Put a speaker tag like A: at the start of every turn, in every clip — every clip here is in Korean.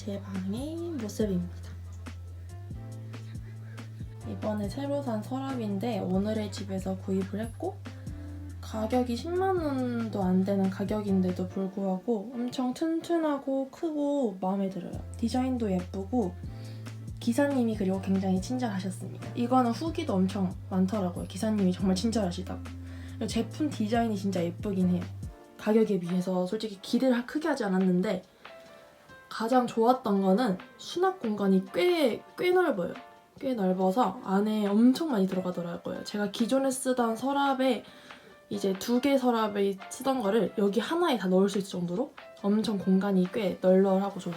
A: 제 방의 모습입니다. 이번에 새로 산 서랍인데 오늘의 집에서 구입을 했고 가격이 10만 원도 안 되는 가격인데도 불구하고 엄청 튼튼하고 크고 마음에 들어요. 디자인도 예쁘고 기사님이 그리고 굉장히 친절하셨습니다. 이거는 후기도 엄청 많더라고요. 기사님이 정말 친절하시다고. 제품 디자인이 진짜 예쁘긴 해요. 가격에 비해서 솔직히 기대를 크게 하지 않았는데 가장 좋았던 거는 수납 공간이 꽤, 꽤 넓어요. 꽤 넓어서 안에 엄청 많이 들어가더라고요. 제가 기존에 쓰던 서랍에 이제 두 개 서랍에 쓰던 거를 여기 하나에 다 넣을 수 있을 정도로 엄청 공간이 꽤 널널하고 좋아요.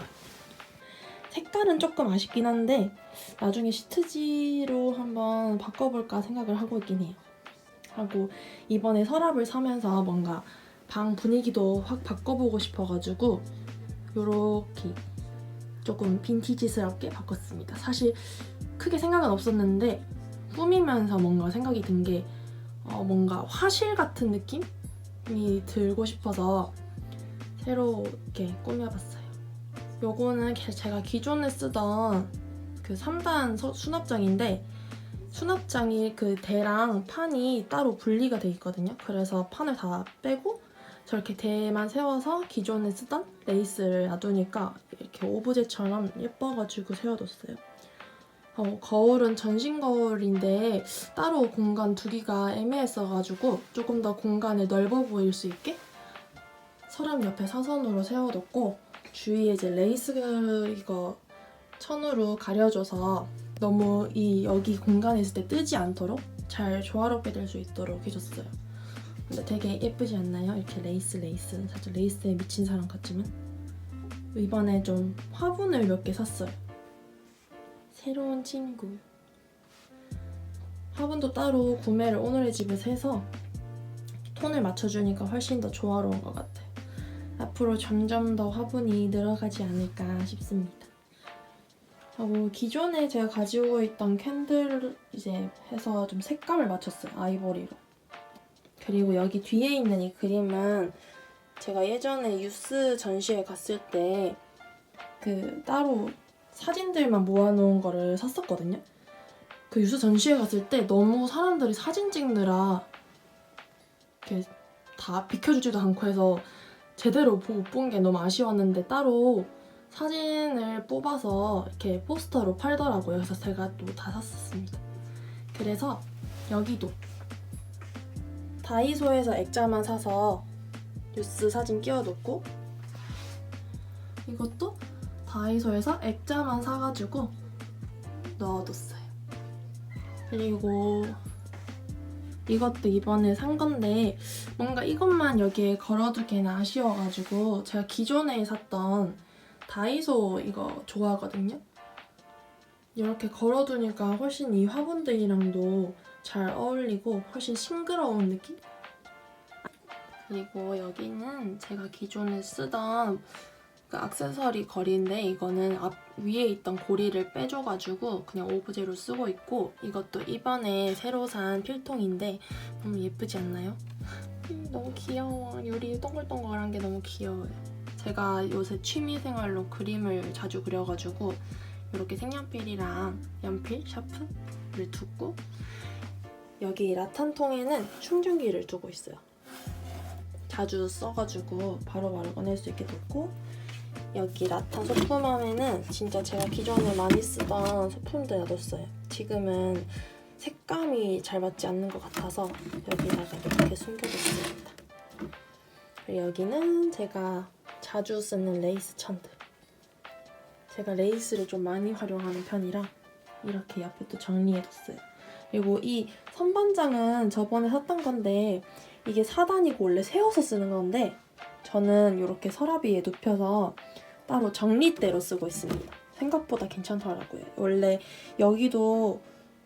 A: 색깔은 조금 아쉽긴 한데 나중에 시트지로 한번 바꿔볼까 생각을 하고 있긴 해요. 하고 이번에 서랍을 사면서 뭔가 방 분위기도 확 바꿔보고 싶어가지고 요렇게 조금 빈티지스럽게 바꿨습니다. 사실 크게 생각은 없었는데 꾸미면서 뭔가 생각이 든 게 어, 뭔가 화실 같은 느낌이 들고 싶어서 새로 이렇게 꾸며봤어요. 요거는 게- 제가 기존에 쓰던 그 3단 서- 수납장인데 수납장이 그 대랑 판이 따로 분리가 돼 있거든요. 그래서 판을 다 빼고 저렇게 대만 세워서 기존에 쓰던 레이스를 놔두니까 이렇게 오브제처럼 예뻐가지고 세워뒀어요. 어, 거울은 전신 거울인데 따로 공간 두기가 애매했어가지고 조금 더 공간을 넓어 보일 수 있게 서랍 옆에 사선으로 세워뒀고 주위에 이제 레이스 이거 천으로 가려줘서 너무 이 여기 공간에 있을 때 뜨지 않도록 잘 조화롭게 될 수 있도록 해줬어요. 되게 예쁘지 않나요? 이렇게 레이스 레이스 살짝 레이스에 미친 사람 같지만 이번에 좀 화분을 몇 개 샀어요. 새로운 친구. 화분도 따로 구매를 오늘의 집에서 해서 톤을 맞춰주니까 훨씬 더 조화로운 것 같아요. 앞으로 점점 더 화분이 늘어가지 않을까 싶습니다. 하고 기존에 제가 가지고 있던 캔들 이제 해서 좀 색감을 맞췄어요. 아이보리로. 그리고 여기 뒤에 있는 이 그림은 제가 예전에 유스 전시회 갔을 때 그 따로 사진들만 모아놓은 거를 샀었거든요. 그 유스 전시회 갔을 때 너무 사람들이 사진 찍느라 이렇게 다 비켜주지도 않고 해서 제대로 못 본 게 너무 아쉬웠는데 따로 사진을 뽑아서 이렇게 포스터로 팔더라고요. 그래서 제가 또 다 샀었습니다. 그래서 여기도 다이소에서 액자만 사서 뉴스 사진 끼워놓고 이것도 다이소에서 액자만 사가지고 넣어뒀어요. 그리고 이것도 이번에 산 건데 뭔가 이것만 여기에 걸어두기는 아쉬워가지고 제가 기존에 샀던 다이소 이거 좋아하거든요. 이렇게 걸어두니까 훨씬 이 화분들이랑도 잘 어울리고 훨씬 싱그러운 느낌? 그리고 여기는 제가 기존에 쓰던 그 액세서리 거리인데 이거는 앞 위에 있던 고리를 빼줘가지고 그냥 오브제로 쓰고 있고 이것도 이번에 새로 산 필통인데 너무 예쁘지 않나요? 음, 너무 귀여워. 유리 동글동글한 게 너무 귀여워요. 제가 요새 취미생활로 그림을 자주 그려가지고 이렇게 색연필이랑 연필, 샤프를 두고 여기 라탄통에는 충전기를 두고 있어요. 자주 써가지고 바로바로 꺼낼 수 있게 뒀고 여기 라탄 소품함에는 진짜 제가 기존에 많이 쓰던 소품들 놔뒀어요. 지금은 색감이 잘 맞지 않는 것 같아서 여기다가 이렇게 숨겨뒀습니다. 그리고 여기는 제가 자주 쓰는 레이스 천들. 제가 레이스를 좀 많이 활용하는 편이라 이렇게 옆에 또 정리해뒀어요. 그리고 이 선반장은 저번에 샀던 건데 이게 4단이고 원래 세워서 쓰는 건데 저는 이렇게 서랍 위에 눕혀서 따로 정리대로 쓰고 있습니다. 생각보다 괜찮더라고요. 원래 여기도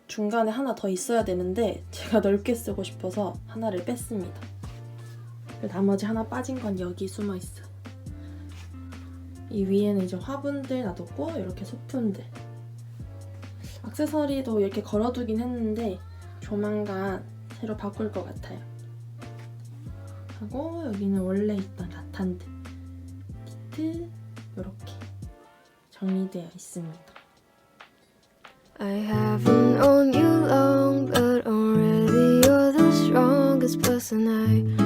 A: 중간에 하나 더 있어야 되는데 제가 넓게 쓰고 싶어서 하나를 뺐습니다. 나머지 하나 빠진 건 여기 숨어 있어요. 이 위에는 이제 화분들 놔뒀고 이렇게 소품들. 액세서리도 이렇게 걸어두긴 했는데 조만간 새로 바꿀 것 같아요. 하고 여기는 원래 있던 라탄드 니트 이렇게 정리되어 있습니다.
B: I haven't known you long, but already you're the strongest person I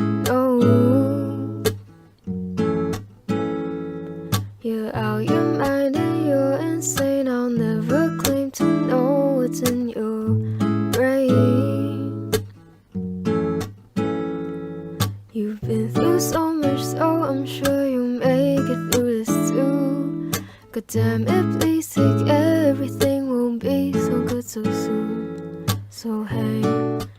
B: Damn it, please take everything won't be so good so soon. So hey.